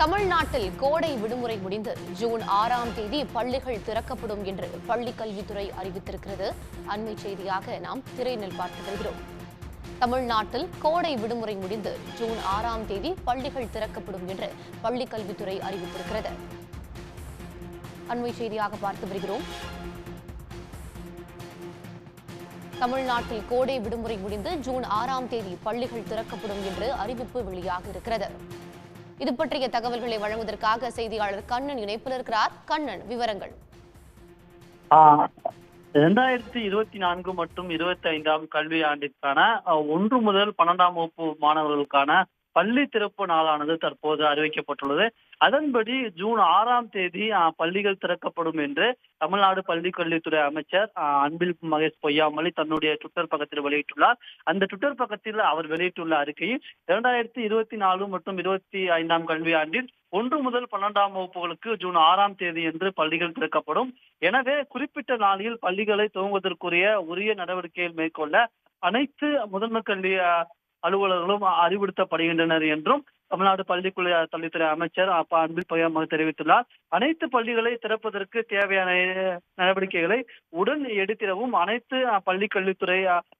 தமிழ்நாட்டில் கோடை விடுமுறை முடிந்து ஜூன் ஆறாம் தேதி பள்ளிகள் திறக்கப்படும் என்று பள்ளிக் கல்வித்துறை அறிவித்திருக்கிறது. அண்மை செய்தியாக நாம் திரையினில் பார்த்து வருகிறோம். தமிழ்நாட்டில் கோடை விடுமுறை முடிந்து ஜூன் ஆறாம் தேதி பள்ளிகள் திறக்கப்படும் என்று பள்ளிக் கல்வித்துறை அறிவித்திருக்கிறது. அண்மை செய்தியாக பார்த்து வருகிறோம். தமிழ்நாட்டில் கோடை விடுமுறை முடிந்து ஜூன் ஆறாம் தேதி பள்ளிகள் திறக்கப்படும் என்று அறிவிப்பு வெளியாக இருக்கிறது. இது பற்றிய தகவல்களை வழங்குவதற்காக செய்தியாளர் கண்ணன் இணைப்பில் இருக்கிறார். கண்ணன் விவரங்கள். இரண்டாயிரத்தி இருபத்தி நான்கு மற்றும் இருபத்தி ஐந்தாம் கல்வி ஆண்டிற்கான ஒன்று முதல் பன்னெண்டாம் வகுப்பு மாணவர்களுக்கான பள்ளி திறப்பு நாளானது தற்போது அறிவிக்கப்பட்டுள்ளது. அதன்படி ஜூன் ஆறாம் தேதி பள்ளிகள் திறக்கப்படும் என்று தமிழ்நாடு பள்ளிக்கல்வித்துறை அமைச்சர் அன்பில் மகேஷ் பொய்யாமொழி தன்னுடைய ட்விட்டர் பக்கத்தில் வெளியிட்டுள்ளார். அந்த ட்விட்டர் பக்கத்தில் அவர் வெளியிட்டுள்ள அறிக்கையில் இரண்டாயிரத்தி இருபத்தி நாலு மற்றும் இருபத்தி ஐந்தாம் கல்வியாண்டில் ஒன்று முதல் பன்னெண்டாம் வகுப்புகளுக்கு ஜூன் ஆறாம் தேதி என்று பள்ளிகள் திறக்கப்படும். எனவே குறிப்பிட்ட நாளில் பள்ளிகளை துவங்குவதற்குரிய உரிய நடவடிக்கைகள் மேற்கொள்ள அனைத்து முதன்மை கல்வி அலுவலர்களும் அறிவுறுத்தப்படுகின்றனர் என்றும் தமிழ்நாடு பள்ளிக்குள்ள கல்வித்துறை அமைச்சர் அப்பா அன்பில் பையமாக தெரிவித்துள்ளார். அனைத்து பள்ளிகளை திறப்பதற்கு தேவையான நடவடிக்கைகளை உடன் எடுத்திடவும் அனைத்து பள்ளி கல்வித்துறை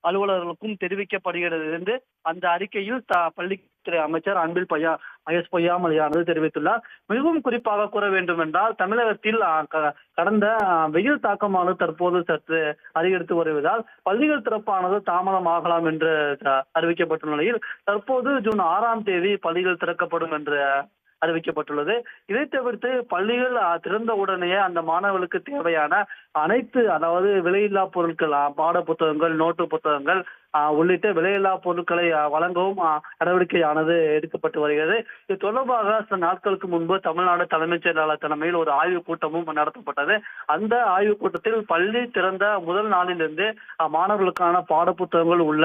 அலுவலர்களுக்கும் தெரிவிக்கப்படுகிறது என்று அந்த அறிக்கையில் பள்ளி துறை அமைச்சர் அன்பில் பையா ஐஎஸ் பொய்யாமலையானது தெரிவித்துள்ளார். மிகவும் குறிப்பாக கூற வேண்டும் என்றால் தமிழகத்தில் கடந்த வெயில் தாக்கமானது தற்போது சற்று அதிகரித்து வருவதால் பள்ளிகள் திறப்பானது தாமதமாகலாம் என்று அறிவிக்கப்பட்டுள்ள நிலையில் தற்போது ஜூன் ஆறாம் தேதி பள்ளிகள் திறக்கப்படும் என்று அறிவிக்கப்பட்டுள்ளது. இதை தவிர்த்து பள்ளிகள் திறந்த உடனேயே அந்த மாணவர்களுக்கு தேவையான அனைத்து அதாவது விலையில்லா பொருட்கள் பாட புத்தகங்கள் நோட்டு புத்தகங்கள் உள்ளிட்ட விலையில்லா பொருட்களை வழங்கவும் நடவடிக்கையானது எடுக்கப்பட்டு வருகிறது. இது தொடர்பாக சில நாட்களுக்கு முன்பு தமிழ்நாடு தலைமைச் செயலாளர் தலைமையில் ஒரு ஆய்வுக் கூட்டமும் நடத்தப்பட்டது. அந்த ஆய்வுக் கூட்டத்தில் பள்ளி திறந்த முதல் நாளிலிருந்து மாணவர்களுக்கான பாடப்புத்தகங்கள் உள்ள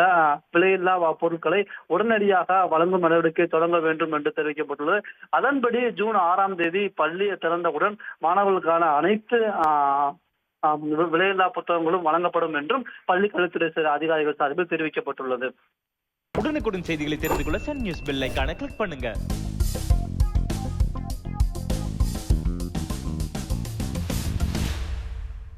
விலையில்லா பொருட்களை உடனடியாக வழங்கும் நடவடிக்கை தொடங்க வேண்டும் என்று தெரிவிக்கப்பட்டுள்ளது. அதன்படி ஜூன் ஆறாம் தேதி பள்ளி திறந்தவுடன் மாணவர்களுக்கான அனைத்து ஆஹ், விலையில்லா புத்தகங்களும் வழங்கப்படும் என்றும் பள்ளி கல்வித்துறை அதிகாரிகள் சார்பில் தெரிவிக்கப்பட்டுள்ளது. உடனுக்குடன் செய்திகளை தெரிந்து கொள்ள சன் நியூஸ் பெல் ஐகானை கிளிக் பண்ணுங்க.